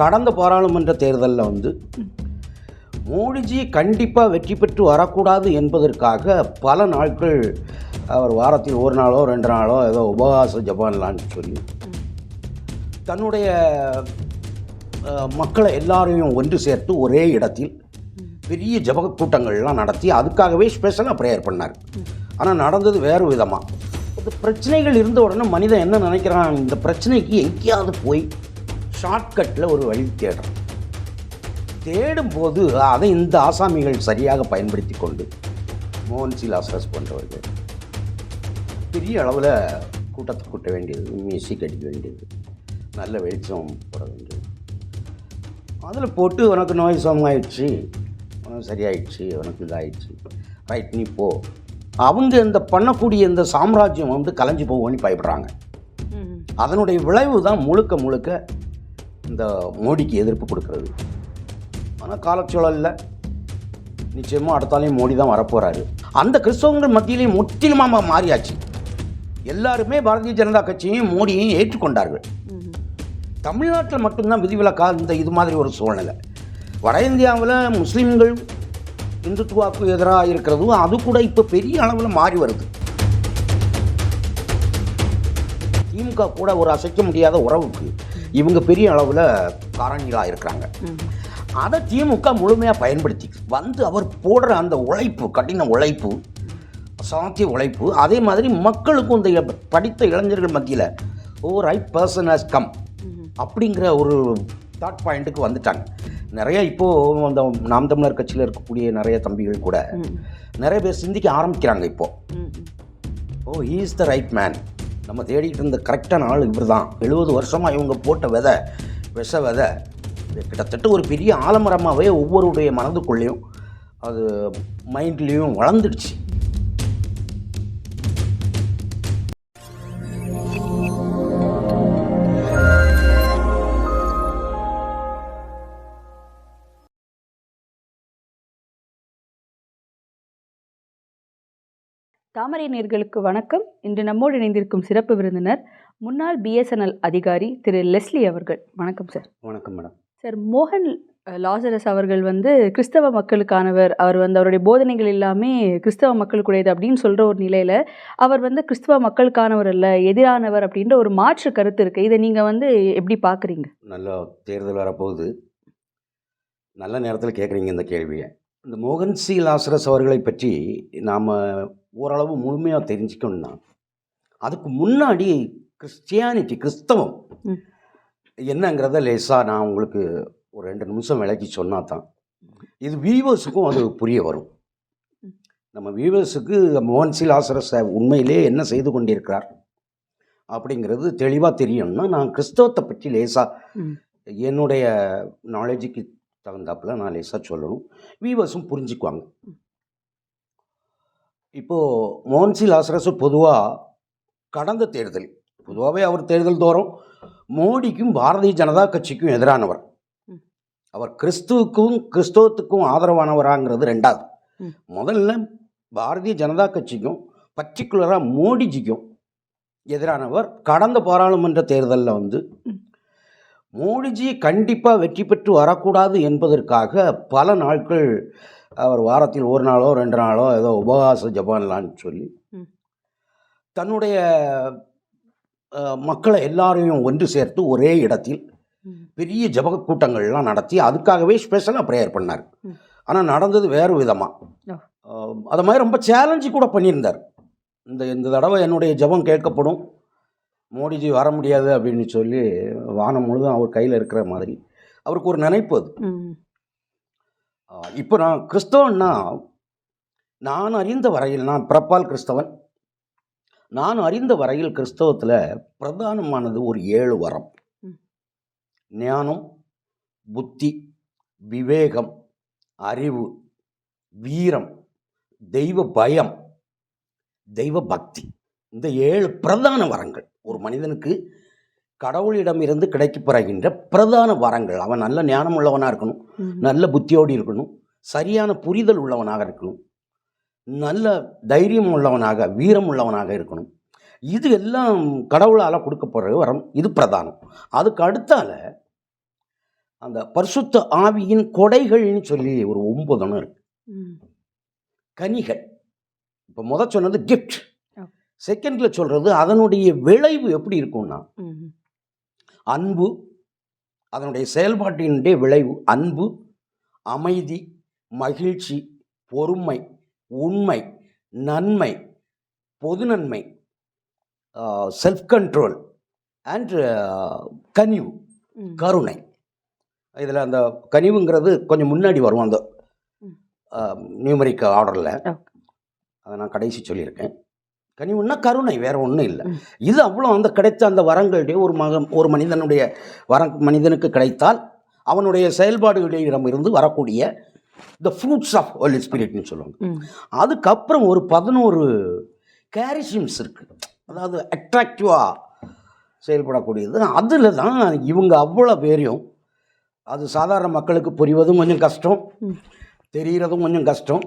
கடந்த பாராளுமன்ற தேர்தலில் வந்து மோடிஜி கண்டிப்பாக வெற்றி பெற்று வரக்கூடாது என்பதற்காக பல நாட்கள் அவர் வாரத்தில் ஒரு நாளோ ரெண்டு நாளோ ஏதோ உபவாச ஜபான்லான்னு சொல்லி தன்னுடைய மக்களை எல்லாரையும் ஒன்று சேர்த்து ஒரே இடத்தில் பெரிய ஜப கூட்டங்கள்லாம் நடத்தி அதுக்காகவே ஸ்பெஷலாக ப்ரேயர் பண்ணார். ஆனால் நடந்தது வேறு விதமாக இந்த பிரச்சனைகள் இருந்த உடனே மனிதன் என்ன நினைக்கிறான்? இந்த பிரச்சனைக்கு எங்கேயாவது போய் ஷார்ட்கட்டில் ஒரு வழி தேடுறான் தேடும்போது அதை இந்த ஆசாமிகள் சரியாக பயன்படுத்தி கொண்டு மோகன் சிலாசரஸ் போன்றவர்கள் பெரிய அளவில் கூட்டத்தை கூட்ட வேண்டியது மியூசிக் அடிக்க வேண்டியது நல்ல வெளிச்சம் போட வேண்டியது. அதில் போட்டு உனக்கு நோய் சுகமாயிடுச்சு உனக்கு சரியாயிடுச்சு உனக்கு இதாயிடுச்சு. ரைட் நீ போ. அவங்க இந்த பண்ணக்கூடிய இந்த சாம்ராஜ்யம் வந்து கலைஞ்சு போவோன்னு பயப்படுறாங்க. அதனுடைய விளைவு தான் முழுக்க முழுக்க இந்த மோடிக்கு எதிர்ப்பு கொடுக்கறது. ஆனால் காலச்சூழலில். நிச்சயமாக அடுத்தாலையும் மோடி தான் வரப்போகிறாரு அந்த கிறிஸ்தவங்கள் மத்தியிலையும் முற்றிலுமாக மாறியாச்சு. எல்லாருமே பாரதிய ஜனதா கட்சியையும் மோடியையும் ஏற்றுக்கொண்டார்கள். தமிழ்நாட்டில் மட்டும்தான் விதிவிலக்கா இந்த இது மாதிரி ஒரு சூழ்நிலை. வட இந்தியாவில் முஸ்லீம்கள் இந்துத்துவாக்கு எதிராக இருக்கிறதும் அது கூட இப்போ பெரிய அளவில் மாறி வருது. திமுக கூட ஒரு அசைக்க முடியாத உறவுக்கு இவங்க பெரிய அளவில் காரணிகளாக இருக்கிறாங்க. அதை திமுக முழுமையாக பயன்படுத்தி வந்து அவர் போடுற அந்த உழைப்பு கடின உழைப்பு சாத்திய உழைப்பு அதே மாதிரி மக்களுக்கும் இந்த படித்த இளைஞர்கள் மத்தியில் oh right person has come அப்படிங்கிற ஒரு தாட் பாயிண்ட்டுக்கு வந்துட்டாங்க. நிறைய இப்போது அந்த நாம் தமிழர் கட்சியில் இருக்கக்கூடிய நிறைய தம்பிகள் கூட நிறைய பேர் சிந்திக்க ஆரம்பிக்கிறாங்க இப்போது oh is the right man நம்ம தேடிட்டு இருந்த கரெக்டான ஆள் இவர் தான் எழுபது வருஷமாக இவங்க போட்ட விதை விஷ விதை கிட்டத்தட்ட ஒரு பெரிய ஆலமரமாகவே ஒவ்வொருடைய மனதுக்குள்ளேயும் அது மைண்ட்லேயும் வளர்ந்துடுச்சு. தாமரை நேர்களுக்கு வணக்கம். இன்று நம்மோடு இணைந்திருக்கும் சிறப்பு விருந்தினர் முன்னாள் பிஎஸ்என்எல் அதிகாரி திரு லெஸ்லி அவர்கள். வணக்கம் சார். வணக்கம் மேடம். சார் மோகன் லாசரஸ் அவர்கள் வந்து கிறிஸ்தவ மக்களுக்கானவர். அவர் வந்து அவருடைய போதனைகள் எல்லாமே கிறிஸ்தவ மக்களுக்குடையது அப்படின்னு சொல்கிற ஒரு நிலையில் அவர் வந்து கிறிஸ்தவ மக்களுக்கானவர் அல்ல எதிரானவர் அப்படின்ற ஒரு மாற்று கருத்து இருக்குது இதை நீங்கள் வந்து எப்படி பார்க்குறீங்க நல்ல தேர்தல் வரப்போகுது. நல்ல நேரத்தில் கேட்குறீங்க இந்த கேள்வியை. இந்த மோகன் சி லாசரஸ் அவர்களை பற்றி நாம் ஓரளவு முழுமையாக தெரிஞ்சுக்கணும்னா அதுக்கு முன்னாடி கிறிஸ்டியானிட்டி கிறிஸ்தவம். என்னங்கிறத லேசாக நான் உங்களுக்கு ஒரு ரெண்டு நிமிஷம் விளக்கி சொன்னா தான் இது வியூவர்ஸுக்கும் அது புரிய வரும் நம்ம வியூவர்ஸுக்கு மோகன் சி லாசரஸ் உண்மையிலே என்ன செய்து கொண்டிருக்கிறார் அப்படிங்கிறது தெளிவாக தெரியணும்னா நான் கிறிஸ்தவத்தை பற்றி லேசாக. என்னுடைய நாலேஜுக்கு தகுந்தாப்புல நான் லேசாக சொல்லணும் வீவர்ஸும் புரிஞ்சுக்குவாங்க இப்போது மோகன்சி லாசரஸ் பொதுவாக கடந்த தேர்தல் பொதுவாகவே அவர் தேர்தல் தோறும் மோடிக்கும் பாரதிய ஜனதா கட்சிக்கும் எதிரானவர். அவர் கிறிஸ்துவுக்கும் கிறிஸ்தவத்துக்கும் ஆதரவானவராங்கிறது ரெண்டாவது. முதல்ல பாரதிய ஜனதா கட்சிக்கும் பர்டிகுலராக மோடிஜிக்கும் எதிரானவர் கடந்த பாராளுமன்ற தேர்தலில் வந்து. மோடிஜி கண்டிப்பாக வெற்றி பெற்று வரக்கூடாது என்பதற்காக பல நாட்கள் அவர் வாரத்தில் ஒரு நாளோ ரெண்டு நாளோ ஏதோ உபவாச ஜபான்லான்னு சொல்லி. தன்னுடைய மக்களை எல்லாரையும் ஒன்று சேர்த்து ஒரே இடத்தில் பெரிய ஜப கூட்டங்கள்லாம் நடத்தி அதுக்காகவே ஸ்பெஷலாக ப்ரேயர் பண்ணார். ஆனால் நடந்தது வேறு விதமாக. அது மாதிரி ரொம்ப சேலஞ்சு கூட பண்ணியிருந்தார் இந்த இந்த தடவை என்னுடைய ஜெபம் கேட்கப்படும் மோடிஜி வர முடியாது அப்படின்னு சொல்லி வானம் முழுதும் அவர் கையில் இருக்கிற மாதிரி. அவருக்கு ஒரு நினைப்பு அது. இப்போ நான் கிறிஸ்தவன்னா நான் அறிந்த வரையில் நான் பிறப்பால் கிறிஸ்தவன். நான் அறிந்த வரையில் கிறிஸ்தவத்தில் பிரதானமானது ஒரு ஏழு வரம். ஞானம் புத்தி விவேகம் அறிவு வீரம் தெய்வ பயம் தெய்வ பக்தி. இந்த ஏழு பிரதான வரங்கள். ஒரு மனிதனுக்கு கடவுளிடமிருந்து கிடைக்கப் பெறுகின்ற பிரதான வரங்கள். அவன் நல்ல ஞானம் உள்ளவனாக இருக்கணும். நல்ல புத்தியோடு இருக்கணும். சரியான புரிதல் உள்ளவனாக இருக்கணும். நல்ல தைரியம் உள்ளவனாக வீரம் உள்ளவனாக இருக்கணும். இது எல்லாம் கடவுளால் கொடுக்கப்படுற வரம். இது பிரதானம். அதுக்கு அடுத்தால அந்த பரிசுத்த ஆவியின் கொடைகள்னு சொல்லி ஒரு ஒன்பதுன்னு இருக்கு. கனிகள். இப்போ முத சொன்னது கிஃப்ட். செகண்ட்ல சொல்றது அதனுடைய விளைவு எப்படி இருக்கும்னா அன்பு அதனுடைய செயல்பாட்டினுடைய விளைவு அன்பு அமைதி மகிழ்ச்சி பொறுமை உண்மை நன்மை பொது நன்மை செல்ஃப் கண்ட்ரோல் அண்ட் கனிவு கருணை. இதில் அந்த கனிவுங்கிறது கொஞ்சம் முன்னாடி வரும் அந்த. நியூமரிக் ஆர்டரில். அதை நான் கடைசி சொல்லியிருக்கேன். கனிவுன்னா கருணை வேற ஒன்றும் இல்லை. இது அவ்வளோ அந்த கிடைத்த அந்த வரங்களுடைய ஒரு மக ஒரு மனிதனுடைய வர மனிதனுக்கு கிடைத்தால் அவனுடைய செயல்பாடுகளிடம் இருந்து வரக்கூடிய த ஃப்ரூட்ஸ் ஆஃப் ஹோலி ஸ்பிரிட்னு சொல்லுவாங்க. அதுக்கப்புறம் ஒரு பதினோரு கேரிசிம்ஸ் இருக்குது அதாவது அட்ராக்டிவாக செயல்படக்கூடியது. அதில் தான் இவங்க அவ்வளோ பேரையும் அது சாதாரண மக்களுக்கு புரிவதும் கொஞ்சம் கஷ்டம். தெரிகிறதும் கொஞ்சம் கஷ்டம்.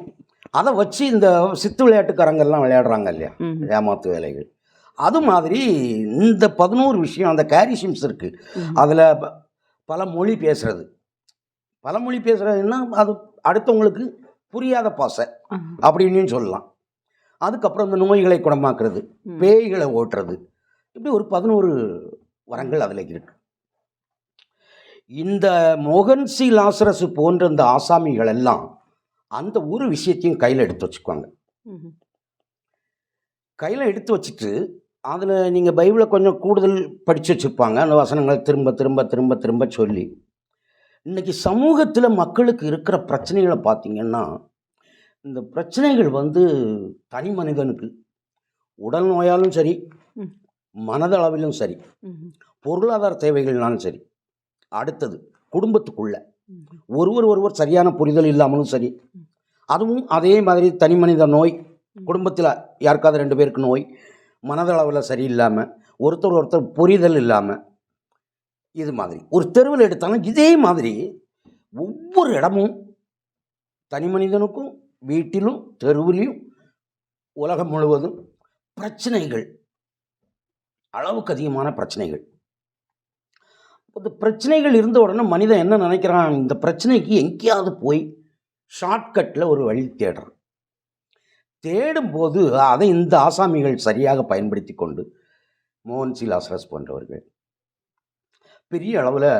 அதை வச்சு இந்த சித்து விளையாட்டுக்காரங்கெல்லாம் விளையாடுறாங்க இல்லையா? ஏமாத்து வேலைகள். அது மாதிரி இந்த பதினோரு விஷயம் அந்த கேரிசிம்ஸ் இருக்குது. அதில் பல மொழி பேசுறது. பல மொழி பேசுறதுன்னா அது அடுத்தவங்களுக்கு புரியாத பாசை. அப்படின்னு சொல்லலாம். அதுக்கப்புறம் இந்த நோய்களை குணமாக்குறது. பேய்களை ஓட்டுறது. இப்படி ஒரு பதினோரு வரங்கள் அதில் இருக்கு. இந்த மோகன் சி லாசரஸ் போன்ற இந்த ஆசாமிகள் எல்லாம் அந்த ஒரு விஷயத்தையும் கையில் எடுத்து வச்சுக்குவாங்க. கையில் எடுத்து வச்சுட்டு அதில் நீங்கள் பைபிளை கொஞ்சம் கூடுதல் படித்து வச்சுருப்பாங்க அந்த வசனங்களை திரும்ப திரும்ப திரும்ப திரும்ப சொல்லி. இன்னைக்கு சமூகத்தில் மக்களுக்கு இருக்கிற பிரச்சனைகளை பார்த்தீங்கன்னா இந்த பிரச்சனைகள் வந்து தனி மனிதனுக்கு உடல் நோயாலும் சரி. மனதளவிலும் சரி பொருளாதார தேவைகள்னாலும் சரி அடுத்தது குடும்பத்துக்குள்ள. ஒருவர் ஒருவர் சரியான புரிதல் இல்லாமலும் சரி. அதுவும் அதே மாதிரி தனி மனித நோய் குடும்பத்தில் யாருக்காவது ரெண்டு பேருக்கு நோய் மனதளவில் சரியில்லாமல் ஒருத்தர் ஒருத்தர் புரிதல் இல்லாமல் இது மாதிரி. ஒரு தெருவில் எடுத்தாலும் இதே மாதிரி ஒவ்வொரு இடமும் தனி மனிதனுக்கும் வீட்டிலும் தெருவிலையும் உலகம் முழுவதும் பிரச்சனைகள் அளவுக்கு அதிகமான பிரச்சனைகள். இந்த பிரச்சனைகள் இருந்த உடனே மனிதன் என்ன நினைக்கிறான்? இந்த பிரச்சனைக்கு எங்கேயாவது போய் ஷார்ட்கட்டில் ஒரு வழி தேடுறான். தேடும்போது அதை இந்த ஆசாமிகள் சரியாக பயன்படுத்தி கொண்டு மோகன் சி லாசரஸ் போன்றவர்கள் பெரிய அளவில்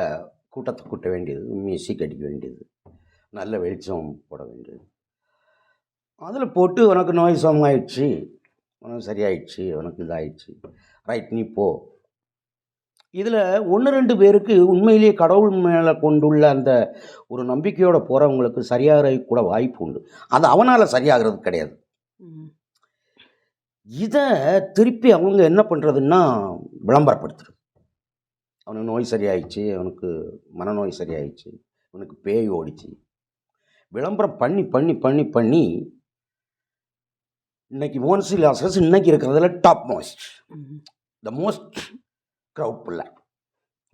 கூட்டத்தை கூட்ட வேண்டியது மியூசிக் அடிக்க வேண்டியது நல்ல வெளிச்சம் போட வேண்டியது. அதில் போட்டு உனக்கு நோய் சுகமாயிடுச்சு உனக்கு சரியாயிடுச்சு உனக்கு இதாயிடுச்சு. ரைட் நீ போ. இதில் ஒன்று ரெண்டு பேருக்கு உண்மையிலேயே கடவுள் மேலே கொண்டுள்ள அந்த ஒரு நம்பிக்கையோட போகிறவங்களுக்கு சரியாக கூட வாய்ப்பு உண்டு. அது அவனால் சரியாகிறது கிடையாது. இதை திருப்பி அவங்க என்ன பண்ணுறதுன்னா விளம்பரப்படுத்துறது. அவனுக்கு நோய் சரியாயிடுச்சு அவனுக்கு மனநோய் சரியாயிடுச்சு அவனுக்கு பேய் ஓடிச்சு. விளம்பரம் பண்ணி பண்ணி பண்ணி பண்ணி இன்னைக்கு மோன்சி லாசஸ் இன்னைக்கு இருக்கிறதுல top most the most crowd puller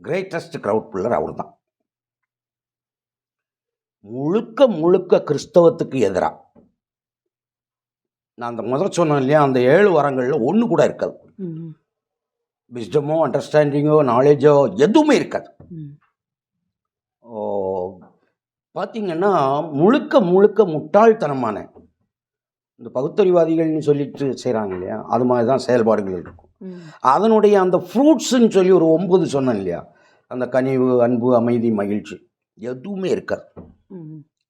greatest crowd puller அவர் தான் முழுக்க முழுக்க கிறிஸ்தவத்துக்கு எதிராக நான் அந்த முதல் சொன்னேன் இல்லையா அந்த ஏழு வரங்களில் ஒன்று கூட இருக்காது. விஸ்டமோ அண்டர்ஸ்டாண்டிங்கோ நாலேஜோ எதுவுமே இருக்காது. பார்த்தீங்கன்னா முழுக்க முழுக்க முட்டாள்தனமான இந்த பகுத்தறிவாதிகள்னு சொல்லிட்டு செய்கிறாங்க இல்லையா அது மாதிரி தான் செயல்பாடுகள் இருக்கும். அதனுடைய அந்த ஃப்ரூட்ஸ்ன்னு சொல்லி ஒரு ஒன்பது சொன்னேன் இல்லையா? அந்த கனிவு அன்பு அமைதி மகிழ்ச்சி எதுவுமே இருக்காது.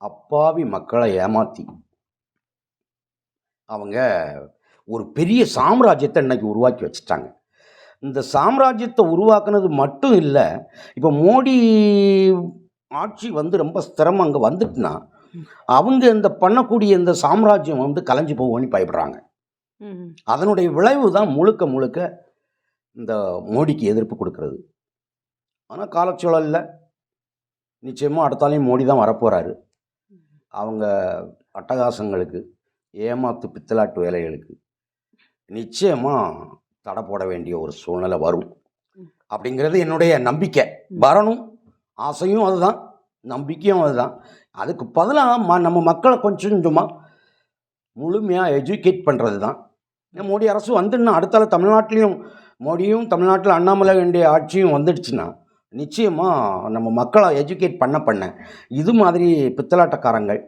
அப்பாவி மக்களை ஏமாத்தி அவங்க ஒரு பெரிய சாம்ராஜ்யத்தை இன்னைக்கு உருவாக்கி வச்சுட்டாங்க. இந்த சாம்ராஜ்யத்தை உருவாக்குனது மட்டும் இல்லை இப்போ மோடி ஆட்சி வந்து ரொம்ப ஸ்திரமாக அங்கே வந்துட்டுனா அவங்க இந்த பண்ணக்கூடிய இந்த சாம்ராஜ்யம் வந்து கலைஞ்சு போகும்னு பயப்படுறாங்க. அதனுடைய விளைவு தான் முழுக்க முழுக்க இந்த மோடிக்கு எதிர்ப்பு கொடுக்கறது. ஆனால் காலச்சூழலில் நிச்சயமாக அடுத்தாலையும் மோடி தான் வரப்போகிறாரு அவங்க அட்டகாசங்களுக்கு ஏமாத்து பித்தலாட்டு வேலைகளுக்கு நிச்சயமாக தடை போட வேண்டிய ஒரு சூழ்நிலை வரும். அப்படிங்கிறது என்னுடைய நம்பிக்கை. வரணும். ஆசையும் அதுதான். நம்பிக்கையும் அதுதான். அதுக்கு பதிலாக ம நம்ம மக்களை கொஞ்சம் கொஞ்சமாக முழுமையாக எஜுகேட் பண்ணுறது தான் மோடி அரசு வந்துடுனா அடுத்தால தமிழ்நாட்டிலையும் மோடியும் தமிழ்நாட்டில் அண்ணாமலை வேண்டிய ஆட்சியும் வந்துடுச்சுன்னா நிச்சயமாக நம்ம மக்களை எஜுகேட் பண்ண பண்ண இது மாதிரி பித்தலாட்டக்காரங்கள்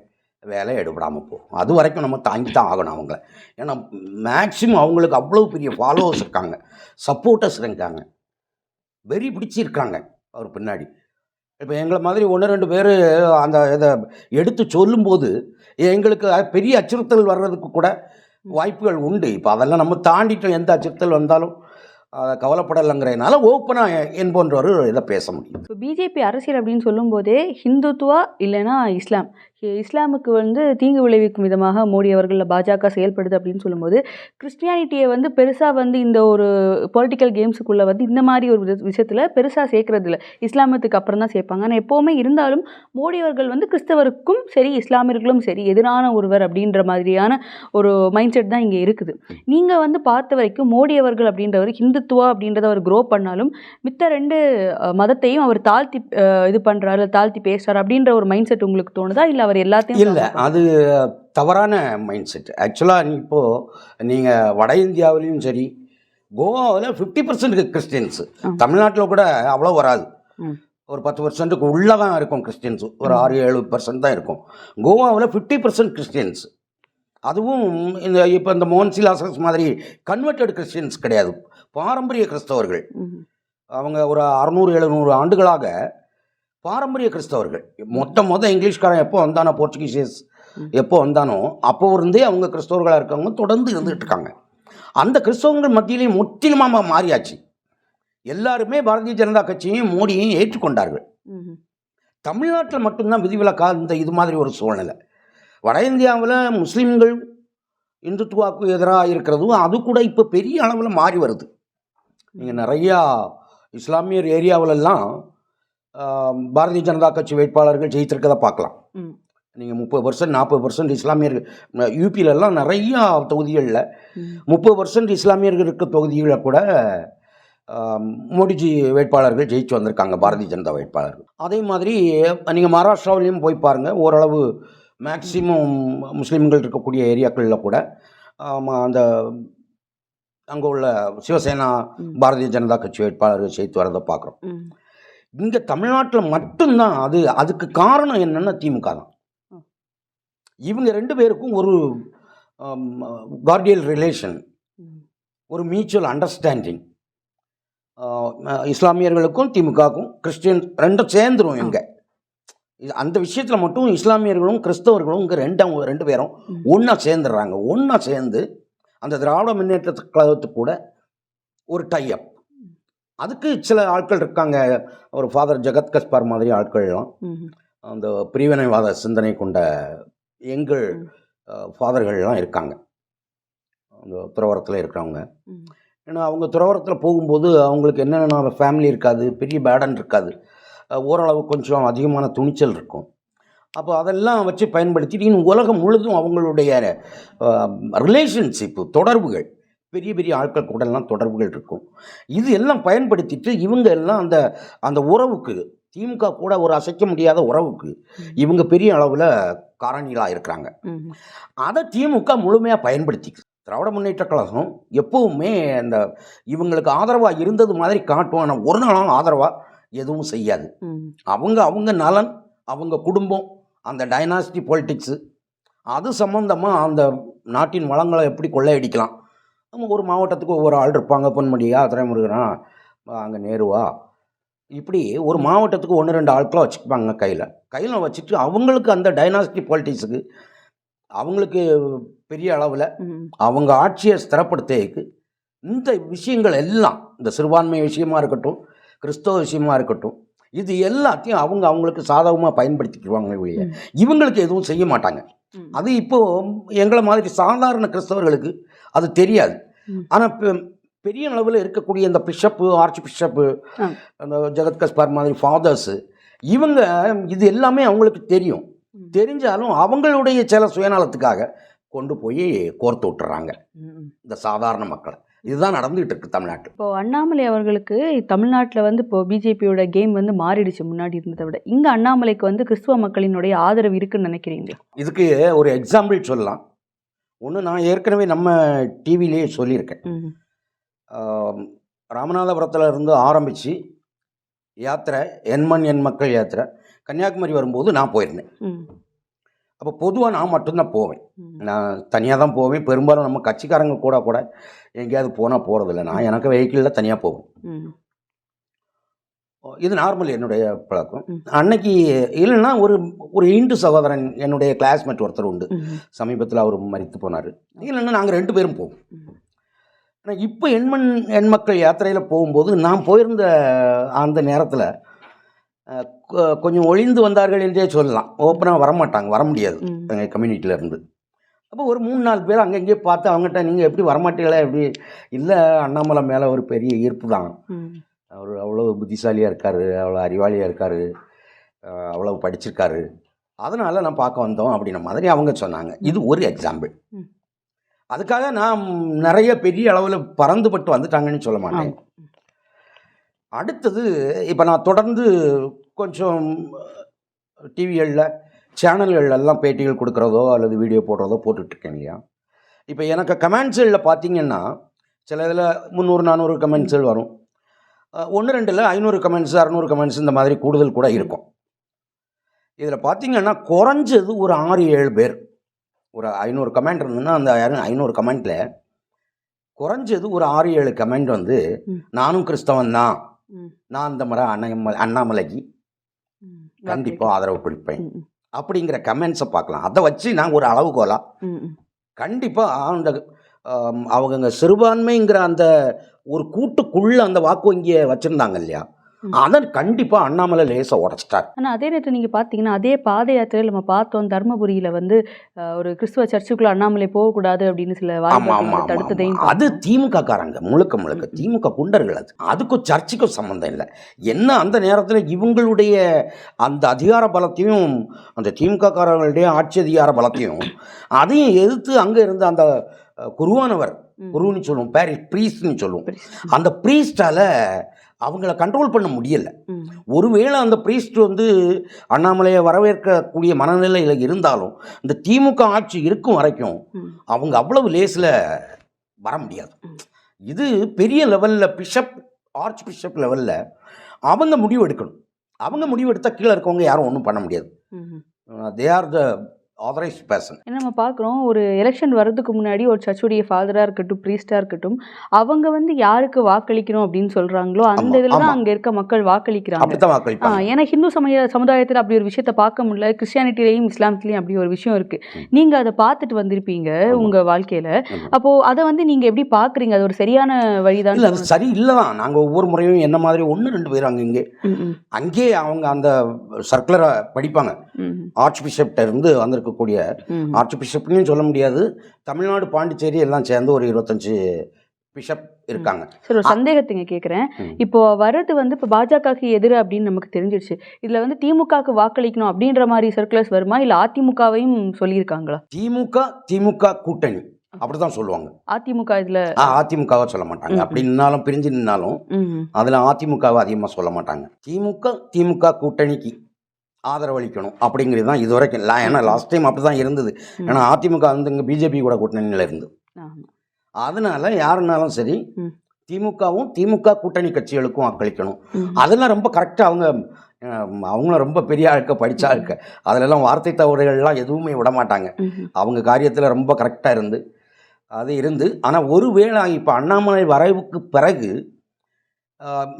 வேலை எடுபடாமல் போகும். அது வரைக்கும் நம்ம தாங்கி தான் ஆகணும் அவங்கள. ஏன்னா மேக்ஸிமம் அவங்களுக்கு அவ்வளோ பெரிய ஃபாலோவர்ஸ் இருக்காங்க சப்போர்ட்டர்ஸ் இருக்காங்க. வெறி பிடிச்சிருக்காங்க அவர் பின்னாடி. இப்போ எங்களை மாதிரி ஒன்று ரெண்டு பேர் அந்த இதை எடுத்து சொல்லும்போது எங்களுக்கு பெரிய அச்சுறுத்தல் வர்றதுக்கு கூட வாய்ப்புகள் உண்டு. இப்போ அதெல்லாம் நம்ம தாண்டிட்டோம். எந்த அச்சுறுத்தல் வந்தாலும் அதை கவலைப்படலைங்கிறதுனால ஓப்பனாக என் போன்றவர் இதை பேச முடியும். இப்போ பிஜேபி அரசியல் அப்படின்னு சொல்லும்போதே ஹிந்துத்துவா இல்லைன்னா இஸ்லாம்? இஸ்லாமுக்கு வந்து தீங்கு விளைவிக்கும் விதமாக மோடி அவர்கள் பாஜக செயல்படுது அப்படின்னு சொல்லும்போது கிறிஸ்டியானிட்டியை வந்து பெருசாக வந்து இந்த ஒரு பொலிட்டிக்கல் கேம்ஸுக்குள்ளே வந்து இந்த மாதிரி ஒரு விஷயத்தில் பெருசாக சேர்க்கறது இல்லை. இஸ்லாமத்துக்கு அப்புறம் தான் சேர்ப்பாங்க. ஆனால் எப்போவுமே இருந்தாலும் மோடி அவர்கள் வந்து கிறிஸ்தவருக்கும் சரி இஸ்லாமியர்களும் சரி எதிரான ஒருவர் அப்படின்ற மாதிரியான ஒரு மைண்ட் செட் தான் இங்கே இருக்குது. நீங்கள் வந்து பார்த்த வரைக்கும் மோடி அவர்கள் அப்படின்றவர் ஹிந்துத்துவா அப்படின்றத அவர் க்ரோ பண்ணாலும் மித்த ரெண்டு மதத்தையும் அவர் தாழ்த்தி இது பண்ணுறாரு தாழ்த்தி பேசுகிறார் அப்படின்ற ஒரு மைண்ட் செட் உங்களுக்கு தோணுதா? இல்லை அவர் எல்லாத்தையும் இல்லை அது தவறான மைண்ட் செட் ஆக்சுவலாக இப்போது நீங்கள் வட இந்தியாவிலையும் சரி கோவாவில் ஃபிஃப்டி பர்சன்ட் கிறிஸ்டியன்ஸு ஆ. தமிழ்நாட்டில் கூட அவ்வளோ வராது. ஒரு பத்து பர்சன்ட்டுக்கு உள்ளே தான் இருக்கும் கிறிஸ்டியன்ஸு ஒரு ஆறு ஏழு பர்சன்ட் தான் இருக்கும். கோவாவில் ஃபிஃப்டி பர்சன்ட் கிறிஸ்டியன்ஸ் அதுவும் இந்த இப்போ இந்த மோன்சிலாசஸ் மாதிரி கன்வெர்டட் கிறிஸ்டியன்ஸ் கிடையாது. பாரம்பரிய கிறிஸ்தவர்கள். அவங்க ஒரு அறநூறு எழுநூறு ஆண்டுகளாக பாரம்பரிய கிறிஸ்தவர்கள். மொத்த மொத இங்கிலீஷ்காரன் எப்போ வந்தானோ போர்ச்சுகீசியஸ். எப்போ வந்தானோ அப்போ இருந்தே அவங்க கிறிஸ்தவர்களாக இருக்கவங்க தொடர்ந்து இருந்துகிட்டு இருக்காங்க. அந்த கிறிஸ்தவங்கள் மத்தியிலையும் முற்றிலுமாக மாறியாச்சு. எல்லாருமே பாரதிய ஜனதா கட்சியையும் மோடியையும் ஏற்றுக்கொண்டார்கள். தமிழ்நாட்டில் மட்டும்தான் விதிவிலக்கா இந்த இது மாதிரி ஒரு சூழ்நிலை. வட இந்தியாவில் முஸ்லீம்கள் இந்துத்துவாக்கு எதிராக இருக்கிறதும் அது கூட இப்போ பெரிய அளவில் மாறி வருது. நீங்கள் நிறையா இஸ்லாமியர் ஏரியாவிலெல்லாம் பாரதிய ஜனதா கட்சி வேட்பாளர்கள் ஜெயித்திருக்கதை பார்க்கலாம். நீங்கள் முப்பது பர்சன்ட் நாற்பது பர்சன்ட் இஸ்லாமியர்கள் யூபியிலலாம் நிறையா தொகுதிகளில். முப்பது பர்சன்ட் இஸ்லாமியர்கள் இருக்க தொகுதிகளில் கூட மோடிஜி வேட்பாளர்கள் ஜெயிச்சு வந்திருக்காங்க பாரதிய ஜனதா வேட்பாளர்கள் அதே மாதிரி நீங்கள் மகாராஷ்டிராவிலையும் போய் பாருங்கள் ஓரளவு மேக்சிமம் முஸ்லீம்கள் இருக்கக்கூடிய ஏரியாக்களில் கூட அந்த அங்கே உள்ள சிவசேனா. பாரதிய ஜனதா கட்சி வேட்பாளர்கள் ஜெயித்து வரதை பார்க்குறோம். இங்கே தமிழ்நாட்டில் மட்டும்தான் அது அதுக்கு காரணம் என்னன்னா திமுக தான். இவங்க ரெண்டு பேருக்கும் ஒரு கார்டியல் ரிலேஷன். ஒரு மியூச்சுவல் அண்டர்ஸ்டாண்டிங் இஸ்லாமியர்களுக்கும் திமுகவுக்கும் கிறிஸ்டியன் ரெண்டும் சேர்ந்துரும் இது அந்த விஷயத்தில் மட்டும் இஸ்லாமியர்களும் கிறிஸ்தவர்களும் இங்கே ரெண்டும் ரெண்டு பேரும். ஒன்றா சேர்ந்துடுறாங்க ஒன்றா சேர்ந்து அந்த திராவிட முன்னேற்ற கழகத்துக்கு கூட ஒரு டைஅப் அதுக்கு சில ஆட்கள் இருக்காங்க ஒரு ஃபாதர் ஜெகத் கஸ்பார் மாதிரி ஆட்கள்லாம். அந்த பிரிவினைவாத சிந்தனை கொண்ட எங்கள். ஃபாதர்கள்லாம் இருக்காங்க அந்த துறவரத்தில் இருக்கிறவங்க. ஏன்னா அவங்க துறவரத்தில் போகும்போது அவங்களுக்கு என்னென்ன ஃபேமிலி இருக்காது பெரிய பேடன் இருக்காது ஓரளவு கொஞ்சம் அதிகமான துணிச்சல் இருக்கும் அப்போ அதெல்லாம் வச்சு பயன்படுத்திட்டு இன்னும் உலகம் முழுதும் அவங்களுடைய ரிலேஷன்ஷிப்பு தொடர்புகள் பெரிய பெரிய ஆட்கள் கூடலாம் தொடர்புகள் இருக்கும். இது எல்லாம் பயன்படுத்திட்டு இவங்க எல்லாம் அந்த அந்த உறவுக்கு திமுக கூட ஒரு அசைக்க முடியாத உறவுக்கு இவங்க பெரிய அளவில் காரணிகளாக இருக்கிறாங்க. அதை திமுக முழுமையாக பயன்படுத்திக்குது திராவிட முன்னேற்ற கழகம் எப்பவுமே அந்த இவங்களுக்கு ஆதரவாக இருந்தது மாதிரி காட்டும். ஆனால் ஒரு நாளும் ஆதரவாக எதுவும் செய்யாது. அவங்க அவங்க நலன் அவங்க குடும்பம் அந்த டைனாஸ்டி பொலிட்டிக்ஸு அது சம்மந்தமாக அந்த நாட்டின் வளங்களை எப்படி கொள்ளையடிக்கலாம்? நம்ம ஒரு மாவட்டத்துக்கு ஒவ்வொரு ஆள் இருப்பாங்க பொன்முடியா திரைமுருகனா அங்கே நேருவா இப்படி ஒரு மாவட்டத்துக்கு ஒன்று ரெண்டு ஆட்களை வச்சுப்பாங்க கையில் கையில் வச்சுட்டு அவங்களுக்கு அந்த டைனாஸ்டி பொலிட்டிக்ஸுக்கு அவங்களுக்கு பெரிய அளவில். அவங்க ஆட்சியை ஸ்திரப்படுத்துறதுக்கு இந்த விஷயங்கள் எல்லாம் இந்த சிறுபான்மை விஷயமா இருக்கட்டும் கிறிஸ்தவ விஷயமா இருக்கட்டும் இது எல்லாத்தையும் அவங்க அவங்களுக்கு சாதகமாக பயன்படுத்திக்குவாங்க. இவங்களுக்கு எதுவும் செய்ய மாட்டாங்க. அது இப்போ எங்களை மாதிரி சாதாரண கிறிஸ்தவர்களுக்கு அது தெரியாது. ஆனால் பெரிய அளவில் இருக்கக்கூடிய இந்த பிஷப்பு ஆர்ச் பிஷப்பு. அந்த ஜெகத் கஸ்பார் மாதிரி ஃபாதர்ஸு இவங்க இது எல்லாமே அவங்களுக்கு தெரியும். தெரிஞ்சாலும் அவங்களுடைய சில சுயநலத்துக்காக கொண்டு போய் கோர்த்து விட்டுறாங்க. இந்த சாதாரண மக்களை இதுதான் நடந்துகிட்டு இருக்கு தமிழ்நாட்டில் இப்போ அண்ணாமலை அவர்களுக்கு தமிழ்நாட்டில் வந்து இப்போ பிஜேபியோட கேம் வந்து மாறிடுச்சு முன்னாடி இருந்ததை விட. இங்கே அண்ணாமலைக்கு வந்து கிறிஸ்துவ மக்களினுடைய ஆதரவு இருக்குன்னு நினைக்கிறீங்களா? இதுக்கு ஒரு எக்ஸாம்பிள் சொல்லலாம். ஒன்று நான் ஏற்கனவே நம்ம டிவிலேயே சொல்லியிருக்கேன். ராமநாதபுரத்தில் இருந்து ஆரம்பித்து யாத்திரை எண்மண் எண் மக்கள் யாத்திரை கன்னியாகுமரி வரும்போது நான் போயிருந்தேன். அப்போ பொதுவாக நான் மட்டும்தான் போவேன். நான் தனியாக தான் போவேன். பெரும்பாலும் நம்ம கட்சிக்காரங்க கூட கூட எங்கேயாவது போனால் போகிறதில்ல நான் எனக்கு வெஹிக்கிளில் தனியாக போவேன். இது நார்மல் என்னுடைய பழக்கம். அன்னைக்கு இல்லைன்னா ஒரு ஒரு இந்து சகோதரன் என்னுடைய கிளாஸ்மேட் ஒருத்தர் உண்டு. சமீபத்தில் அவர் மரித்து போனார். இல்லைன்னா நாங்கள் ரெண்டு பேரும் போவோம். ஆனால் இப்போ எண்மண் எண்மக்கள் யாத்திரையில் போகும்போது நான் போயிருந்த அந்த நேரத்தில் கொஞ்சம் ஒளிந்து வந்தார்கள் என்றே சொல்லலாம். ஓப்பனாக வரமாட்டாங்க வர முடியாது எங்கள் கம்யூனிட்டியில் இருந்து. அப்போ ஒரு மூணு நாலு பேர் அங்கங்கே பார்த்து அவங்ககிட்ட நீங்கள் எப்படி வரமாட்டீங்களா? எப்படி? இல்லை அண்ணாமலை மேலே ஒரு பெரிய ஈர்ப்பு தான். அவர் அவ்வளோ புத்திசாலியாக இருக்கார் அவ்வளோ அறிவாளியாக இருக்கார் அவ்வளோ படிச்சிருக்காரு. அதனால் நான் பார்க்க வந்தோம் அப்படின்ன மாதிரி அவங்க சொன்னாங்க. இது ஒரு எக்ஸாம்பிள். அதுக்காக நான் நிறைய பெரிய அளவில் பறந்துபட்டு வந்துட்டாங்கன்னு சொல்ல மாட்டேன். அடுத்தது இப்போ நான் தொடர்ந்து கொஞ்சம் டிவிகளில் சேனல்கள் எல்லாம் பேட்டிகள் கொடுக்குறதோ அல்லது வீடியோ போடுறதோ போட்டுட்ருக்கேன் இல்லையா? இப்போ எனக்கு கமெண்ட்ஸுகளில் பார்த்தீங்கன்னா சில இதில் முந்நூறு நானூறு கமெண்ட்ஸுகள் வரும். ஒன்று ரெண்டில் ஐநூறு கமெண்ட்ஸ் அறநூறு கமெண்ட்ஸ் இந்த மாதிரி கூடுதல் கூட இருக்கும். இதில் பார்த்தீங்கன்னா குறைஞ்சது ஒரு ஆறு ஏழு பேர். ஒரு ஐநூறு கமெண்ட் இருந்ததுன்னா அந்த ஐநூறு கமெண்ட்டில் குறைஞ்சது ஒரு ஆறு ஏழு கமெண்ட் வந்து. நானும் கிறிஸ்தவன் தான். நான் இந்த முறை அண்ணாமலை அண்ணாமலைக்கு கண்டிப்பாக ஆதரவு கொடுப்பேன். அப்படிங்கிற கமெண்ட்ஸை பார்க்கலாம். அதை வச்சு நான் ஒரு அளவுகோலா கண்டிப்பாக அந்த அவங்க சிறுபான்மைங்கிற அந்த ஒரு கூட்டுக்குள்ள அந்த வாக்கு வங்கியை வச்சுருந்தாங்க இல்லையா? ம். அதை கண்டிப்பாக அண்ணாமலை லேசாக உடச்சிட்டார் ஆனா அதே நேரத்தில் நீங்க பார்த்தீங்கன்னா அதே பாத யாத்திரையில் நம்ம பார்த்தோம் தர்மபுரியில வந்து ஒரு கிறிஸ்துவ சர்ச்சுக்குள்ள அண்ணாமலை போகக்கூடாது அப்படின்னு சில தடுத்ததையும். அது. திமுக காரங்க முழுக்க முழுக்க. திமுக குண்டர்கள் அது அதுக்கும் சர்ச்சுக்கும் சம்மந்தம் இல்லை என்ன அந்த நேரத்தில் இவங்களுடைய அந்த அதிகார பலத்தையும் அந்த திமுக காரங்களுடைய ஆட்சி அதிகார பலத்தையும் அதையும் எதிர்த்து அங்கே இருந்த அந்த குருவானவர். குருன்னு சொல்லுவோம் பேரிஸ் ப்ரீஸ்ட்னு சொல்லுவோம். அந்த ப்ரீஸ்டால அவங்கள கண்ட்ரோல் பண்ண முடியல. ஒருவேளை அந்த ப்ரீஸ்ட் வந்து அண்ணாமலையை வரவேற்கக்கூடிய மனநிலையில் இருந்தாலும் இந்த திமுக ஆட்சி இருக்கும் வரைக்கும். அவங்க அவ்வளவு லேஸில் வர முடியாது. இது பெரிய லெவலில் பிஷப் ஆர்ச் பிஷப் லெவலில் அவங்க முடிவு எடுக்கணும் அவங்க முடிவு எடுத்தால் கீழே இருக்கவங்க யாரும் ஒன்றும் பண்ண முடியாது. They are the authorised person நம்ம பார்க்குறோம் ஒரு எலெக்ஷன் வர்றதுக்கு முன்னாடி ஒரு சர்ச்சுடைய ஃபாதராக இருக்கட்டும் ப்ரீஸ்டாக இருக்கட்டும் அவங்க வந்து யாருக்கு வாக்களிக்கணும் அப்படின்னு சொல்றாங்களோ அந்த இதில் தான். அங்கே இருக்க மக்கள் வாக்களிக்கிறாங்க. ஏன்னா ஹிந்து சமய சமுதாயத்தில் அப்படி ஒரு விஷயத்த பார்க்க முடியல. கிறிஸ்டியானிட்டிலையும் இஸ்லாமத்துலேயும் அப்படி ஒரு விஷயம் இருக்கு. ம். நீங்க அதை பார்த்துட்டு வந்திருப்பீங்க ஆமா. உங்க வாழ்க்கையில. ஆமா. அப்போ அதை வந்து நீங்க எப்படி பாக்குறீங்க அது ஒரு சரியான வழிதான் இல்லை சரி இல்லை தான். நாங்கள் ஒவ்வொரு முறையும் என்ன மாதிரி ஒன்று ரெண்டு பேர் அங்கே இங்கே. அங்கே அவங்க அந்த சர்க்குலரை படிப்பாங்க. ஆர்ச் பிஷப்ட இருந்து வந்திருக்கக்கூடிய ஆர்ச் பிஷப்னு சொல்ல முடியாது. தமிழ்நாடு பாண்டிச்சேரி எல்லாம் சேர்ந்து ஒரு இருபத்தஞ்சு பிஷப் இருக்காங்க. சரி ஒரு சந்தேகத்தைங்க கேட்குறேன். இப்போ வர்றது வந்து இப்போ பாஜகவுக்கு எதிர் அப்படின்னு நமக்கு தெரிஞ்சிருச்சு. இதுல வந்து திமுகவுக்கு வாக்களிக்கணும் அப்படின்ற மாதிரி சர்க்குலர்ஸ் வருமா? இல்ல அதிமுகவையும் சொல்லியிருக்காங்களா? திமுக திமுக கூட்டணி. அப்படிதான் சொல்லுவாங்க. அதிமுக இதுல அதிமுகவை சொல்ல மாட்டாங்க. அப்படி நின்னாலும் பிரிஞ்சு நின்னாலும் அதில் அதிமுகவை அதிகமாக சொல்ல மாட்டாங்க. திமுக திமுக கூட்டணிக்கு ஆதரவளிக்கணும் அப்படிங்கிறது தான் இது வரைக்கும் லா- ஏன்னா லாஸ்ட் டைம் அப்படி தான் இருந்தது. ஏன்னா அதிமுக வந்து இங்கே பிஜேபி கூட கூட்டணியில் இருந்து. அதனால யாருனாலும் சரி. திமுகவும் திமுக கூட்டணி கட்சிகளுக்கும் வாக்களிக்கணும். ம். அதெல்லாம் ரொம்ப கரெக்டாக அவங்க அவங்களும் ரொம்ப பெரிய ஆட்க படித்த ஆட்க அதிலெல்லாம் வார்த்தை தவறுகள்லாம் எதுவுமே விட மாட்டாங்க. அவங்க காரியத்தில் ரொம்ப கரெக்டாக இருந்து. அது இருந்து. ஆனால் ஒருவேளை இப்போ அண்ணாமலை வரைவுக்கு பிறகு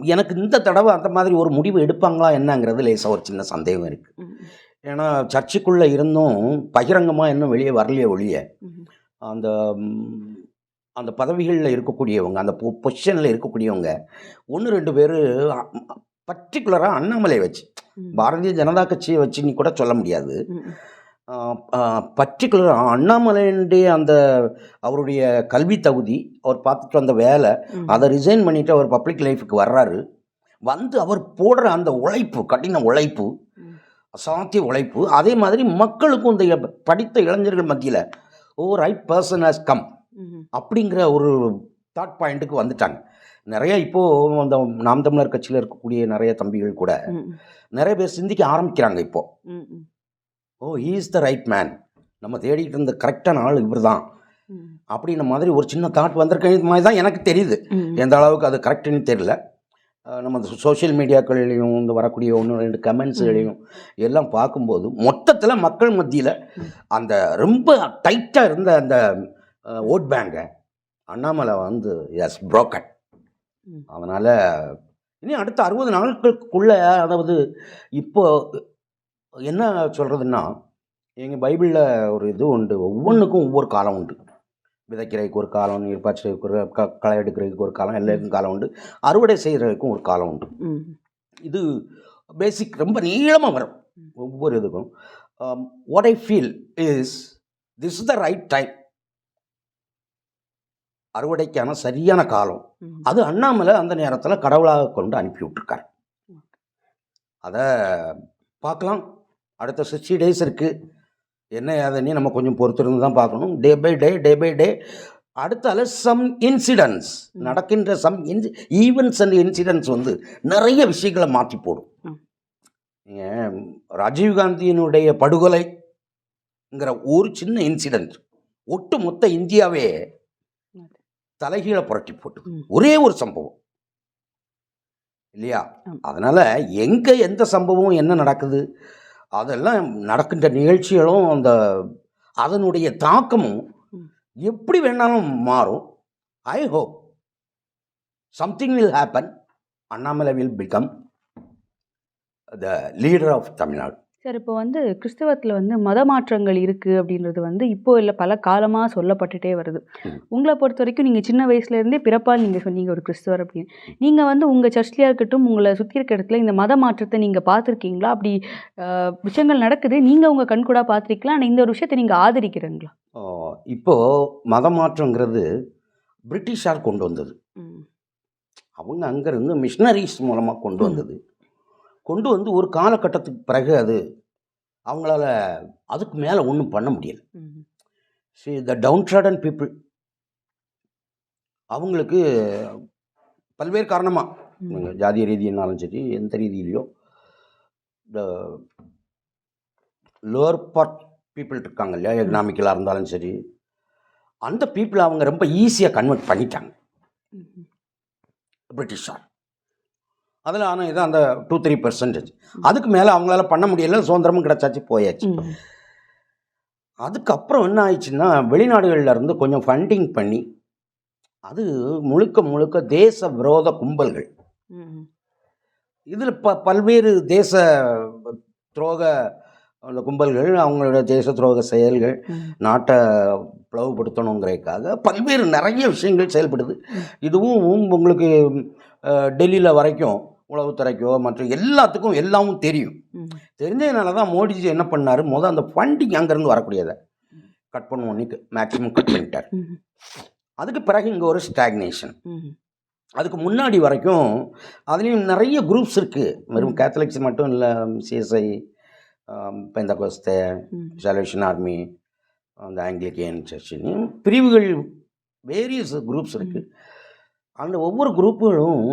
எனக்கு இந்த தடவை அந்த மாதிரி ஒரு முடிவு எடுப்பாங்களா என்னங்கிறது லேசாக ஒரு சின்ன சந்தேகம் இருக்குது ஏன்னா சர்ச்சுக்குள்ளே இருந்தும் பகிரங்கமாக இன்னும் வெளியே வரலையே ஒழிய அந்த அந்த பதவிகளில் இருக்கக்கூடியவங்க அந்த பொ பொசிஷனில் இருக்கக்கூடியவங்க ஒன்று ரெண்டு பேர் பர்டிகுலராக அண்ணாமலை வச்சு பாரதிய ஜனதா கட்சியை வச்சு நீ கூட சொல்ல முடியாது. பர்டிகுலராக அண்ணாமலையுடைய அந்த அவருடைய கல்வி தகுதி அவர் பார்த்துட்டு வந்த வேலை. அதை ரிசைன் பண்ணிட்டு அவர் பப்ளிக் லைஃபுக்கு வர்றாரு. வந்து அவர் போடுற அந்த உழைப்பு கடின உழைப்பு. அசாத்திய உழைப்பு அதே மாதிரி மக்களுக்கும் இந்த படித்த இளைஞர்கள் மத்தியில் oh right person has come அப்படிங்கிற ஒரு தாட் பாயிண்ட்டுக்கு வந்துட்டாங்க. நிறைய இப்போது அந்த நாம் தமிழர் கட்சியில் இருக்கக்கூடிய நிறைய தம்பிகள் கூட நிறைய பேர் சிந்திக்க ஆரம்பிக்கிறாங்க இப்போ. ம், ம், oh is the right man நம்ம தேடிட்டு இருந்த கரெக்டான ஆள் இவர் தான் ம், அப்படின்ற மாதிரி ஒரு சின்ன தாட் வந்திருக்க இது மாதிரி தான் எனக்கு தெரியுது. எந்த அளவுக்கு அது கரெக்டுன்னு தெரியல. நம்ம சோஷியல் மீடியாக்கள்லையும் இந்த வரக்கூடிய ஒன்று ரெண்டு கமெண்ட்ஸுகளையும் எல்லாம் பார்க்கும்போது மொத்தத்தில் மக்கள் மத்தியில் அந்த ரொம்ப டைட்டாக இருந்த அந்த ஓட் பேங்கை அண்ணாமலை வந்து எஸ் புரோக்கன். அதனால் இனி அடுத்த அறுபது நாட்களுக்குள்ளே அதாவது இப்போ என்ன சொல்கிறதுன்னா எங்கள் பைபிளில் ஒரு இது உண்டு. ஒவ்வொன்றுக்கும் ஒவ்வொரு காலம் உண்டு. விதைக்கிறதுக்கு ஒரு காலம் நீர் பாய்ச்சறதுக்கு ஒரு க களை எடுக்கிறதுக்கு ஒரு காலம் எல்லாருக்கும் காலம் உண்டு. அறுவடை செய்கிறதுக்கும் ஒரு காலம் உண்டு. இது பேசிக் ரொம்ப நீளமாக வரும். ஒவ்வொரு இதுக்கும். What I feel is this is the right time அறுவடைக்கான சரியான காலம். அது அண்ணாமலை அந்த நேரத்தில் கடவுளாக கொண்டு அனுப்பி விட்டுருக்கார் அதை பார்க்கலாம். அடுத்த சிக்ஸ்டி டேஸ் இருக்குது என்ன ஏதுன்னு நம்ம கொஞ்சம் பொறுத்திருந்து தான் பார்க்கணும். டே by day day by day அடுத்தால சம் இன்சிடென்ட்ஸ் நடக்கின்ற some inci events and incidents வந்து நிறைய விஷயங்களை மாற்றி போடும். நீங்கள் ராஜீவ்காந்தியினுடைய படுகொலைங்கிற ஒரு சின்ன இன்சிடென்ட் ஒட்டு மொத்த இந்தியாவே தலைகீழ புரட்டி போட்டு. ஒரே ஒரு சம்பவம். இல்லையா. அதனால எங்க எந்த சம்பவம் என்ன நடக்குது? அதெல்லாம் நடக்கின்ற நிகழ்ச்சிகளும் அந்த அதனுடைய தாக்கமும். எப்படி வேணாலும் மாறும். I hope something will happen Annamalai will become the leader of Tamil Nadu sir இப்போ வந்து கிறிஸ்தவத்தில் வந்து மத மாற்றங்கள் இருக்குது அப்படின்றது வந்து இப்போ இல்லை பல காலமாக சொல்லப்பட்டுட்டே வருது. உங்களை பொறுத்த வரைக்கும் நீங்கள் சின்ன வயசுலேருந்தே பிறப்பால் நீங்கள் சொன்னீங்க ஒரு கிறிஸ்தவர் அப்படின்னு. நீங்கள் வந்து உங்கள் சர்ச்லேயா இருக்கட்டும் உங்களை சுற்றி இருக்க இடத்துல இந்த மத மாற்றத்தை நீங்கள் பார்த்துருக்கீங்களா? அப்படி விஷயங்கள் நடக்குது. நீங்கள் உங்கள் கண் கூட பார்த்துருக்கலாம் ஆனால் இந்த ஒரு விஷயத்தை நீங்கள் ஆதரிக்கிறீங்களா? ஆ, இப்போ மத மாற்றங்கிறது பிரிட்டிஷார் கொண்டு வந்தது. அவங்க அங்கேருந்து மிஷினரிஸ் மூலமாக கொண்டு. வந்தது. கொண்டு வந்து ஒரு காலகட்டத்துக்கு பிறகு அது அவங்களால அதுக்கு மேலே ஒன்றும் பண்ண முடியல. See the downtrodden people அவங்களுக்கு பல்வேறு காரணமாக ஜாதிய ரீதியினாலும் சரி எந்த ரீதியிலையோ இந்த லோவர் பார்ட் பீப்புள் இருக்காங்க இல்லையா எக்கனாமிக்கலாக இருந்தாலும் சரி அந்த பீப்புளை அவங்க ரொம்ப ஈஸியாக கன்வெர்ட் பண்ணிட்டாங்க. பிரிட்டிஷார் அதில் ஆனால் இது அந்த டூ த்ரீ பர்சன்டேஜ் அதுக்கு மேலே அவங்களால பண்ண முடியல சுதந்திரமும் கிடச்சாச்சு போயாச்சு. அதுக்கப்புறம் என்ன ஆயிடுச்சுன்னா வெளிநாடுகள்ல இருந்து கொஞ்சம் ஃபண்டிங் பண்ணி அது முழுக்க முழுக்க தேச விரோத கும்பல்கள். இதில் ப பல்வேறு தேச துரோக அந்த கும்பல்கள் அவங்களோட தேச துரோக செயல்கள் நாட்டை பிளவுபடுத்தணுங்கிறதுக்காக பல்வேறு நிறைய விஷயங்கள் செயல்படுது. இதுவும் உங்களுக்கு டெல்லியில் வரைக்கும் உளவுத்துறைக்கோ மற்ற எல்லாத்துக்கும் எல்லாமும் தெரியும். தெரிஞ்சதுனால தான் மோடிஜி என்ன பண்ணார்? முதல் அந்த ஃபண்டிங் அங்கேருந்து வரக்கூடியதை கட் பண்ணுவோன்னு மேக்ஸிமம் கட் பண்ணிட்டார். அதுக்கு பிறகு இங்கே ஒரு ஸ்டாக்னேஷன் அதுக்கு முன்னாடி வரைக்கும் அதுலேயும் நிறைய குரூப்ஸ் இருக்குது வெறும் கேத்தலிக்ஸ் மட்டும் இல்லை சிஎஸ்ஐ பெந்தகோஸ்தே சாலேஷன் ஆர்மி அந்த ஆங்கிலிக்கன் சர்ச்சின்னு பிரிவுகள் வேரியஸ் குரூப்ஸ் இருக்குது அந்த ஒவ்வொரு குரூப்புகளும்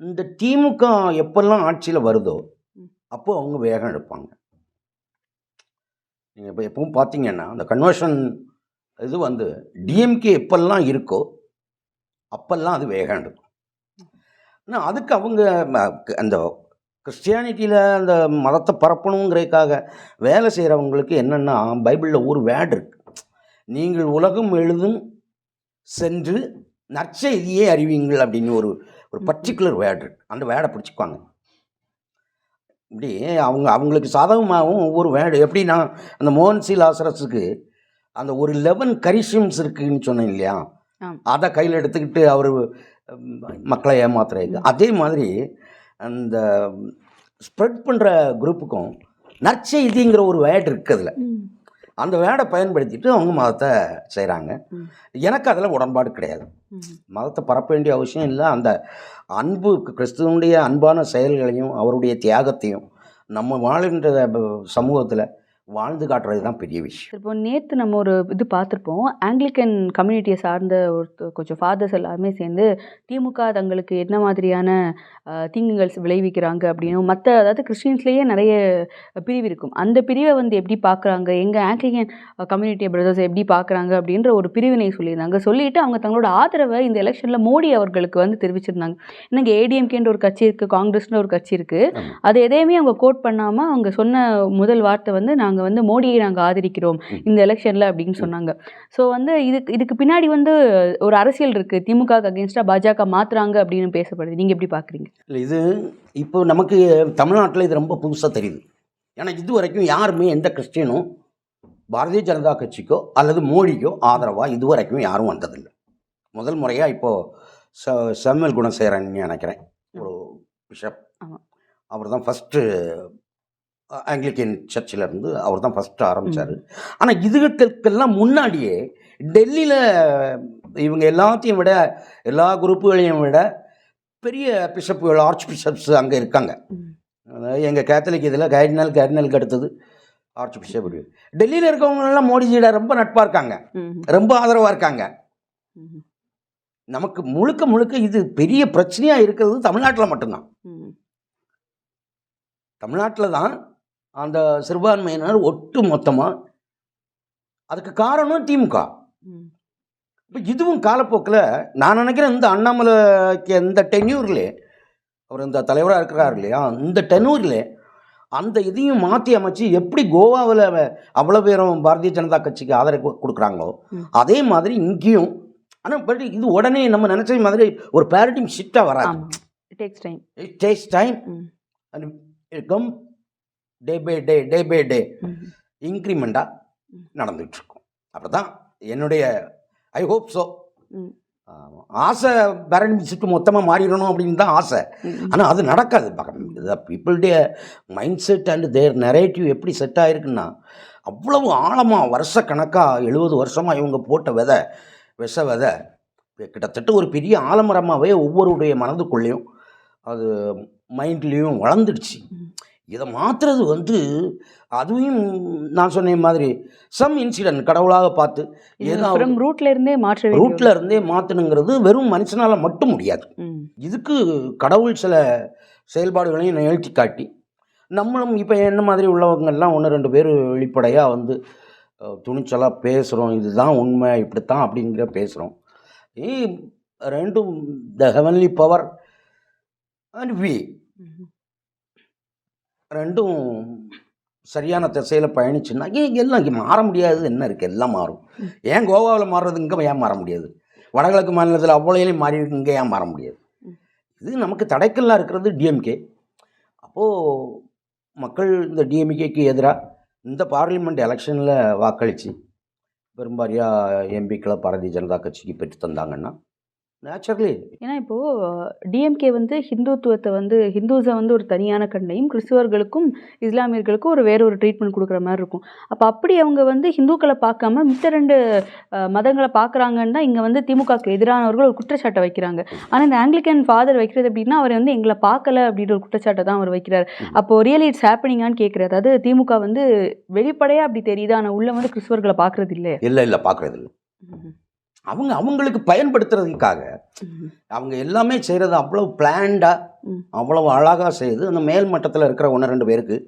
இந்த திமுக எப்பெல்லாம் ஆட்சியில் வருதோ அப்போ அவங்க வேகம் எடுப்பாங்க. நீங்கள் இப்போ எப்பவும் பார்த்தீங்கன்னா அந்த கன்வர்ஷன் இது வந்து டிஎம்கே எப்பெல்லாம் இருக்கோ அப்பெல்லாம் அது வேகம் எடுக்கும். ஆனால் அதுக்கு அவங்க அந்த கிறிஸ்டியானிட்டியில் அந்த மதத்தை பரப்பணுங்கிறதுக்காக வேலை செய்கிறவங்களுக்கு என்னென்னா பைபிளில் ஒரு வேர்டு இருக்கு. நீங்கள் உலகம் எழுதும் சென்று நற்செய்தியே அறிவிங்கள் அப்படின்னு ஒரு ஒரு பர்டிகுலர் வேர்டு இருக்கு அந்த வேர்டை பிடிச்சிக்குவாங்க. இப்படி அவங்க அவங்களுக்கு சாதகமாகவும் ஒவ்வொரு வேர்டு எப்படின்னா அந்த மோகன் சி லாசரஸுக்கு அந்த ஒரு லெவன் கரிஷியம்ஸ் இருக்குன்னு சொன்னேன் இல்லையா. அதை கையில் எடுத்துக்கிட்டு அவர் மக்களை ஏமாத்துறதுக்கு அதே மாதிரி அந்த ஸ்ப்ரெட் பண்ணுற குரூப்புக்கும் நற்செய்திங்கிற ஒரு வேர்டு இருக்குதுல அந்த வேர்டை பயன்படுத்திட்டு அவங்க மதத்தை செய்கிறாங்க. எனக்கு அதில் உடன்பாடு கிடையாது. மதத்தை பரப்ப வேண்டிய அவசியம் இல்லை. அந்த அன்பு கிறிஸ்துவனுடைய அன்பான செயல்களையும் அவருடைய தியாகத்தையும் நம்ம வாழ்கின்ற சமூகத்தில் வாழ்ந்து காட்டுறது தான் பெரிய விஷயம். இப்போ நேற்று நம்ம ஒரு இது பார்த்துருப்போம். ஆங்கிலிக்கன் கம்யூனிட்டியை சார்ந்த ஒரு கொஞ்சம் ஃபாதர்ஸ் எல்லாருமே சேர்ந்து திமுக தங்களுக்கு என்ன மாதிரியான தீங்குகள் விளைவிக்கிறாங்க அப்படின்னும் மற்ற அதாவது கிறிஸ்டின்ஸ்லேயே நிறைய பிரிவு இருக்கும். அந்த பிரிவை வந்து எப்படி பார்க்குறாங்க? எங்கள் ஆங்கிலிக்கன் கம்யூனிட்டி பிரதர்ஸ் எப்படி பார்க்குறாங்க? அப்படின்ற ஒரு பிரிவினை சொல்லியிருந்தாங்க. சொல்லிட்டு அவங்க தங்களோட ஆதரவை இந்த எலெக்ஷனில் மோடி அவர்களுக்கு வந்து தெரிவிச்சிருந்தாங்க. இன்னைக்கு ஏடிஎம்கேன்ற ஒரு கட்சி இருக்குது காங்கிரஸ்னு ஒரு கட்சி இருக்குது. அது எதையுமே அவங்க கோட் பண்ணாமல் அவங்க சொன்ன முதல் வார்த்தை வந்து நாங்கள் வந்து மோடியை நாங்கள் ஆதரிக்கிறோம். இந்த எலெக்ஷனில் அப்படின்னு சொன்னாங்க. ஸோ வந்து இதுக்கு இதுக்கு பின்னாடி வந்து ஒரு அரசியல் இருக்குது திமுக அகேன்ஸ்டாக பாஜக மாத்துறாங்க அப்படின்னு பேசப்படுது. நீங்கள் எப்படி பார்க்குறீங்க? இல்லை இது இப்போ நமக்கு தமிழ்நாட்டில் இது ரொம்ப புதுசாக தெரியுது. ஏன்னா இது வரைக்கும் யாருமே எந்த கிறிஸ்டியனும் பாரதிய ஜனதா கட்சிக்கோ அல்லது மோடிக்கோ ஆதரவாக இது வரைக்கும் யாரும் வந்ததில்லை. முதல் முறையாக இப்போது ச செம்மல் குணசேகரன் நினைக்கிறேன். ஒரு பிஷப். அவர் தான் ஃபஸ்ட்டு ஆங்கிலிக்கன் சர்ச்சில் இருந்து அவர் தான் ஃபஸ்ட்டு ஆரம்பித்தார் ஆனால் இதுகளுக்கெல்லாம் முன்னாடியே டெல்லியில் இவங்க எல்லாத்தையும் விட எல்லா குரூப்புகளையும் விட பெரிய பிஷப்புகள் ஆர்ச் பிஷப்ஸ் அங்கே இருக்காங்க. எங்கள் கேத்தலிக் இதில் கைட்னல் கேர்னலுக்கு அடுத்தது ஆர்ச் பிஷப் டெல்லியில் இருக்கவங்கெல்லாம் மோடிஜியோட ரொம்ப நட்பாக இருக்காங்க. ரொம்ப ஆதரவாக இருக்காங்க. நமக்கு முழுக்க முழுக்க இது பெரிய பிரச்சனையாக இருக்கிறது தமிழ்நாட்டில் மட்டும்தான். தமிழ்நாட்டில் தான் அந்த சிறுபான்மையினர் ஒட்டு மொத்தமாக அதுக்கு காரணம் திமுக. இப்போ இதுவும் காலப்போக்கில் நான் நினைக்கிறேன் இந்த அண்ணாமலைக்கு இந்த டென்யூர்லே அவர் இந்த தலைவராக இருக்கிறார் இல்லையா இந்த டென்யூரில் அந்த இதையும் மாற்றி அமைச்சு எப்படி கோவாவில் அவ்வளோ பேரும் பாரதிய ஜனதா கட்சிக்கு ஆதரவு கொடுக்குறாங்களோ. அதே மாதிரி இங்கேயும் ஆனால் பட் இது உடனே நம்ம நினச்ச மாதிரி ஒரு பேரடிம் ஷிஃப்டாக வராது. Takes time takes time hmm. And it come day by day day by day இன்க்ரிமெண்ட்டாக. நடந்துகிட்ருக்கும் அப்படி தான் என்னுடைய ஐ ஹோப் ஸோ ஆசை பேரண்ட் ஷிஃப்ட் மொத்தமாக மாறிடணும் அப்படின்னு தான் ஆசை. ஆனால் அது நடக்காது. பீப்புளுடைய mind set and their narrative எப்படி செட் ஆகிருக்குன்னா அவ்வளவு ஆழமாக வருஷக்கணக்காக எழுபது வருஷமாக இவங்க போட்ட விதை விஷ விதை கிட்டத்தட்ட ஒரு பெரிய ஆலமரமாகவே ஒவ்வொருடைய மனதுக்குள்ளேயும் அது மைண்ட்லேயும் வளர்ந்துடுச்சு. இதை மாற்றுறது வந்து அதுவும் நான் சொன்ன மாதிரி சம் இன்சிடென்ட் கடவுளாக பார்த்து ஏதாவது ரூட்ல இருந்தே மாற்ற ரூட்ல இருந்தே மாற்றணுங்கிறது வெறும் மனுஷனால மட்டும் முடியாது. இதுக்கு கடவுள் சில செயல்பாடுகளையும் நிகழ்த்தி காட்டி நம்மளும் இப்போ என்ன மாதிரி உள்ளவங்கெல்லாம் ஒன்று ரெண்டு பேர் வெளிப்படையாக வந்து துணிச்சலாக பேசுகிறோம் இதுதான் உண்மை இப்படித்தான் அப்படிங்கிற பேசுகிறோம் ஏ ரெண்டும் the heavenly power and we ரெண்டும் சரியான திசையில் பயணிச்சுன்னா இங்கே எல்லாம் இங்கே மாற முடியாது. என்ன இருக்குது எல்லாம் மாறும். ஏன் கோவாவில் மாறுறது? இங்கே ஏன் மாற முடியாது? வடகிழக்கு மாநிலத்தில் அவ்வளோலையும் மாறி இருக்கு. இங்கே ஏன் மாற முடியாது? இது நமக்கு தடைக்கெல்லாம் இருக்கிறது டிஎம்கே அப்போது மக்கள் இந்த டிஎம்கேக்கு எதிராக இந்த பார்லிமெண்ட் எலெக்ஷனில் வாக்களித்து பெரும்பாரியாக எம்பிக்களை பாரதிய ஜனதா கட்சிக்கு பெற்று தந்தாங்கன்னா நேச்சுரலி ஏன்னா இப்போது டிஎம்கே வந்து ஹிந்துத்துவத்தை வந்து ஹிந்துஸை வந்து ஒரு தனியான கண்ணையும் கிறிஸ்துவர்களுக்கும் இஸ்லாமியர்களுக்கும் ஒரு வேற ஒரு ட்ரீட்மெண்ட் கொடுக்குற மாதிரி இருக்கும். அப்போ அப்படி அவங்க வந்து ஹிந்துக்களை பார்க்காம மித்த ரெண்டு மதங்களை பார்க்குறாங்கன்னு தான் இங்கே வந்து திமுகக்கு எதிரானவர்கள் ஒரு குற்றச்சாட்டை வைக்கிறாங்க. ஆனால் இந்த ஆங்கிலிக்கன் ஃபாதர் வைக்கிறது அப்படின்னா அவர் வந்து எங்களை பார்க்கல அப்படின்ற ஒரு குற்றச்சாட்டை தான் அவர் வைக்கிறார். அப்போ ரியலி இட்ஸ் ஹேப்பனிங்கான்னு கேட்குறாரு. அதாவது திமுக வந்து வெளிப்படையாக அப்படி தெரியுது? ஆனால் உள்ள வந்து கிறிஸ்துவர்களை பார்க்கறது இல்லை இல்லை இல்லை பார்க்குறது இல்லை. அவங்க அவங்களுக்கு பயன்படுத்துறதுக்காக அவங்க எல்லாமே செய்கிறது அவ்வளோ பிளான்டாக ம். அவ்வளவு அழகாக செய்து அந்த மேல் மட்டத்தில் இருக்கிற ஒன்று ரெண்டு பேருக்கு.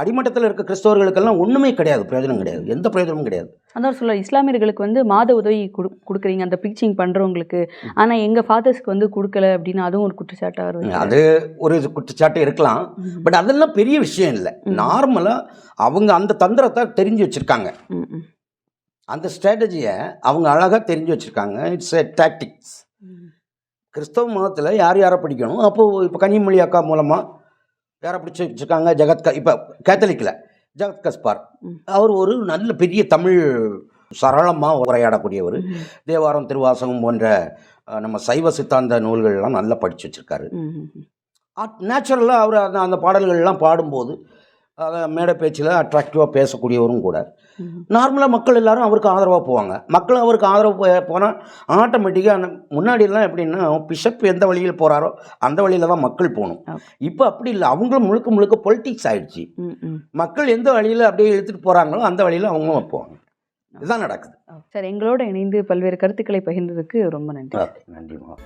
அடிமட்டத்தில் இருக்க கிறிஸ்தவர்களுக்கெல்லாம் ஒன்றுமே கிடையாது. பிரயோஜனம் கிடையாது. எந்த பிரயோஜனமும் கிடையாது. அதான் சொல்ல இஸ்லாமியர்களுக்கு வந்து மாத உதவி கொடு கொடுக்குறீங்க அந்த ப்ரீச்சிங் பண்ணுறவங்களுக்கு ஆனால் எங்கள் ஃபாதர்ஸ்க்கு வந்து கொடுக்கல அப்படின்னு அதுவும் ஒரு குற்றச்சாட்டாக வரும் அது ஒரு குற்றச்சாட்டு இருக்கலாம். பட் அதெல்லாம் பெரிய விஷயம் இல்லை. நார்மலாக அவங்க அந்த தந்திரத்தை தெரிஞ்சு வச்சுருக்காங்க. அந்த ஸ்ட்ராட்டஜியை அவங்க அழகாக தெரிஞ்சு வச்சுருக்காங்க. இட்ஸ் எ டாக்டிக்ஸ் கிறிஸ்தவ மதத்தில் யார் யாரை பிடிக்கணும்? அப்போது இப்போ கன்னிமொழி அக்கா மூலமாக யாரை பிடிச்சி வச்சுருக்காங்க? ஜெகத் க இப்போ கேத்தலிக்கில் ஜெகத் கஸ்பார். அவர் ஒரு நல்ல பெரிய தமிழ் சரளமாக உரையாடக்கூடியவர். தேவாரம் திருவாசகம் போன்ற நம்ம சைவ சித்தாந்த நூல்கள்லாம் நல்லா படித்து வச்சுருக்காரு. நேச்சுரலாக அவர் அந்த அந்த பாடல்கள்லாம் பாடும்போது அதை மேடை பேச்சில் அட்ராக்டிவாக பேசக்கூடியவரும் கூட. நார்மலாக மக்கள் எல்லாரும் அவருக்கு ஆதரவாக போவாங்க. மக்கள் அவருக்கு ஆதரவு போனால் ஆட்டோமேட்டிக்காக அந்த முன்னாடிலாம் எப்படின்னா பிஷப் எந்த வழியில் போகிறாரோ அந்த வழியில் தான் மக்கள் போகணும். இப்போ அப்படி இல்லை. அவங்களும் முழுக்க முழுக்க பொலிட்டிக்ஸ் ஆயிடுச்சு. மக்கள் எந்த வழியில் அப்படியே இழுத்துட்டு போகிறாங்களோ அந்த வழியில் அவங்களும் போவாங்க. இதுதான் நடக்குது. சார் எங்களோட இணைந்து பல்வேறு கருத்துக்களை பகிர்ந்ததுக்கு ரொம்ப நன்றி. ஓகே நன்றிம்மா